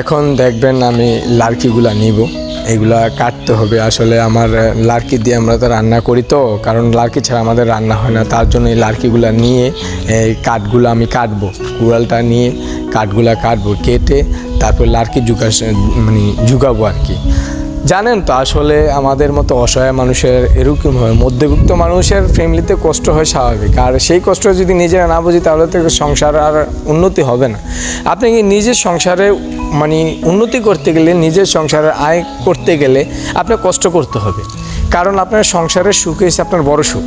এখন দেখবেন আমি লার্কিগুলা নিব। এগুলা কাটতে হবে। আসলে আমার লার্কি দিয়ে আমরা তো রান্না করি তো, কারণ লার্কি ছাড়া আমাদের রান্না হয় না। তার জন্য এই লার্কিগুলা নিয়ে, এই কাঠগুলো আমি কাটবো। কুড়ালটা নিয়ে কাঠগুলা কাটবো, কেটে তারপর লার্কি জুকা মানে জুগাবো আর কি। জানেন তো, আসলে আমাদের মতো অসহায় মানুষের এরকম হয়। মধ্যবিত্ত মানুষের ফ্যামিলিতে কষ্ট হয় স্বাভাবিক। আর সেই কষ্ট যদি নিজেরা না বুঝি, তাহলে তো সংসার আর উন্নতি হবে না। আপনি কি নিজের সংসারে মানে উন্নতি করতে গেলে, নিজের সংসারের আয় করতে গেলে আপনার কষ্ট করতে হবে। কারণ আপনার সংসারের সুখ হয়েছে আপনার বড় সুখ।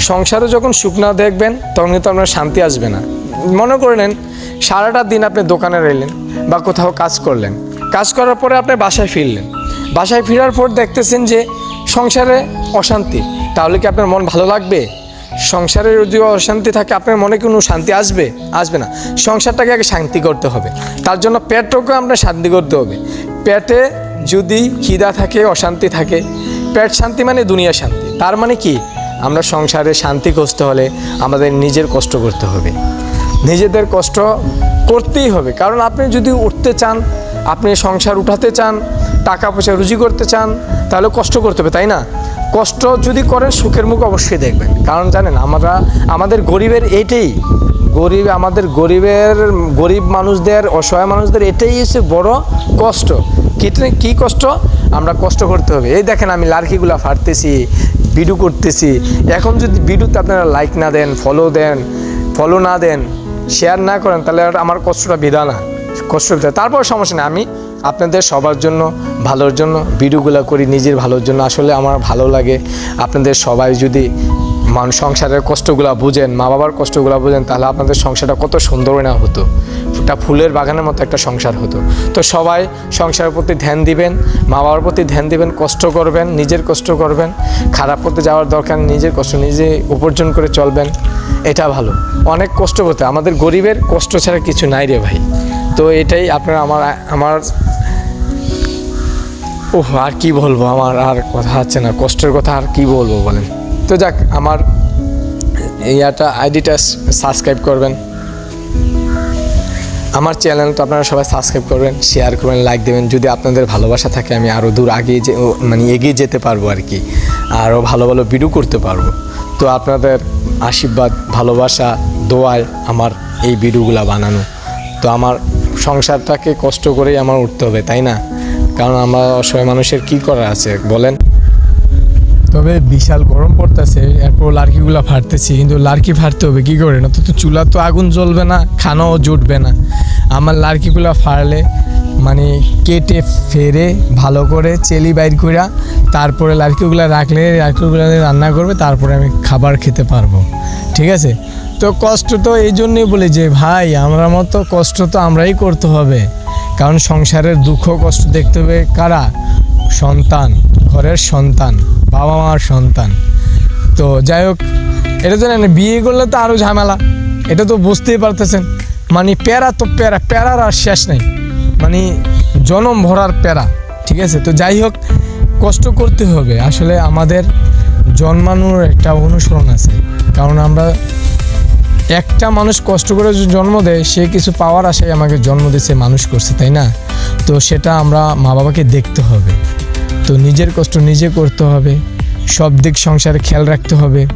সংসারে যখন সুখ না দেখবেন, তখন কিন্তু আপনার শান্তি আসবে না। মনে করে নেন সারাটা দিন আপনি দোকানে রইলেন বা কোথাও কাজ করলেন। কাজ করার পরে আপনি বাসায় ফিরলেন। বাসায় ফেরার পর দেখতেছেন যে সংসারে অশান্তি। তাহলে কি আপনার মন ভালো লাগবে? সংসারে যদি অশান্তি থাকে, আপনার মনে কোনো শান্তি আসবে? আসবে না। সংসারটাকে আগে শান্তি করতে হবে। তার জন্য পেটটাকে আমরা শান্তি করতে হবে। পেটে যদি খিদা থাকে, অশান্তি থাকে, পেট শান্তি মানে দুনিয়া শান্তি। তার মানে কি? আমরা সংসারে শান্তি খুঁজতে হলে আমাদের নিজের কষ্ট করতে হবে। নিজেদের কষ্ট করতেই হবে। কারণ আপনি যদি উঠতে চান, আপনি সংসার উঠাতে চান টাকা পয়সা রুজি করতে চান, তাহলে কষ্ট করতে হবে, তাই না? কষ্ট যদি করেন, সুখের মুখ অবশ্যই দেখবেন। কারণ জানেন, আমরা, আমাদের গরিবের এইটাই গরিব, আমাদের গরিবের, গরিব মানুষদের, অসহায় মানুষদের এটাই হচ্ছে বড় কষ্ট। কী কী কষ্ট? আমরা কষ্ট করতে হবে। এই দেখেন আমি লার্কিগুলা ফাটতেছি, ভিডিও করতেছি। এখন যদি ভিডিওতে আপনারা লাইক না দেন ফলো দেন ফলো না দেন শেয়ার না করেন, তাহলে আমার কষ্টটা বিধা না কষ্ট তারপর সমস্যা নেই, আমি আপনাদের সবার জন্য ভালোর জন্য, ভিডিওগুলো করি নিজের ভালোর জন্য। আসলে আমার ভালো লাগে আপনাদের সবাই যদি মানুষ সংসারের কষ্টগুলো বুঝেন মা বাবার কষ্টগুলো বুঝেন, তাহলে আপনাদের সংসারটা কত সুন্দর না হতো। একটা ফুলের বাগানের মতো একটা সংসার হতো। তো সবাই সংসারের প্রতি ধ্যান দিবেন মা বাবার প্রতি ধ্যান দিবেন, কষ্ট করবেন, নিজের কষ্ট করবেন। খারাপ পথে যাওয়ার দরকার নিজের কষ্ট নিজে উপার্জন করে চলবেন। এটা ভালো। অনেক কষ্ট করতে আমাদের গরিবের কষ্ট ছাড়া কিছু নাই রে ভাই। তো এটাই আপনারা আমার আমার ওহ আর কি বলব? আমার আর কথা হচ্ছে না। কষ্টের কথা আর কি বলব বলেন? তো যাক, আমার ইয়াটা আইডিটা সাবস্ক্রাইব করবেন। আমার চ্যানেলটা আপনারা সবাই সাবস্ক্রাইব করবেন শেয়ার করবেন লাইক দেবেন। যদি আপনাদের ভালোবাসা থাকে, আমি আরও দূর আগে যে মানে এগিয়ে যেতে পারব আর কি। আরও ভালো ভালো ভিডিও করতে পারব। তো আপনাদের আশীর্বাদ, ভালোবাসা, দোয়ায় আমার এই ভিডিওগুলো বানানো। তো আমার সংসারটাকে কষ্ট করেই আমার উঠতে হবে, তাই না? কারণ আমরা অসহায় মানুষের কি করার আছে, বলেন। তবে বিশাল গরম পড়তেছে, এরপর লার্কিগুলা ফাটতেছি, কিন্তু লার্কি ফাটতে হবে, কি করে না তো চুলা তো আগুন জ্বলবে না, খানাও জুটবে না। আমার লার্কিগুলা ফাড়লে মানে কেটে ফেরে ভালো করে চেলি বাইর কইরা তারপরে লার্কিগুলা রাখলে, লার্কিগুলা রান্না করবে, তারপরে আমি খাবার খেতে পারব। ঠিক আছে? তো কষ্ট তো এই জন্যই বলি যে, ভাই, আমরা মতো কষ্ট তো আমরাই করতে হবে। কারণ সংসারের দুঃখ কষ্ট দেখতে হবে কারা? সন্তান, ঘরের সন্তান বাবা মার সন্তান। তো যাই হোক, এটা তো জানেন, বিয়ে করলে তো আরও ঝামেলা। এটা তো বুঝতেই পারতেছেন। মানে প্যারা তো প্যারা, প্যারার আর শেষ নেই। মানে জনম ভরার প্যারা, ঠিক আছে? তো যাই হোক, কষ্ট করতে হবে। আসলে আমাদের জন্মানোর একটা অনুসরণ আছে। কারণ আমরা একটা মানুষ কষ্ট করে জন্ম দেয়, সে কিছু পাওয়ার আশায় আমাকে জন্ম দিয়েছে মানুষ করছে, তাই না? তো সেটা আমরা মা বাবাকে দেখতে হবে। তো নিজের কষ্ট নিজে করতে হবে, সব দিক সংসারে খেয়াল রাখতে হবে,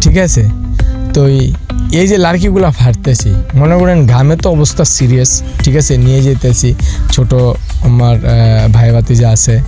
ঠিক আছে? তো এই- যে লাড়কিগুলো ফাটতেছি, মনে করেন ঘামে তো অবস্থা সিরিয়াস ঠিক আছে? নিয়ে যেতেছি, ছোট আমার ভাই ভাতি যে আছে।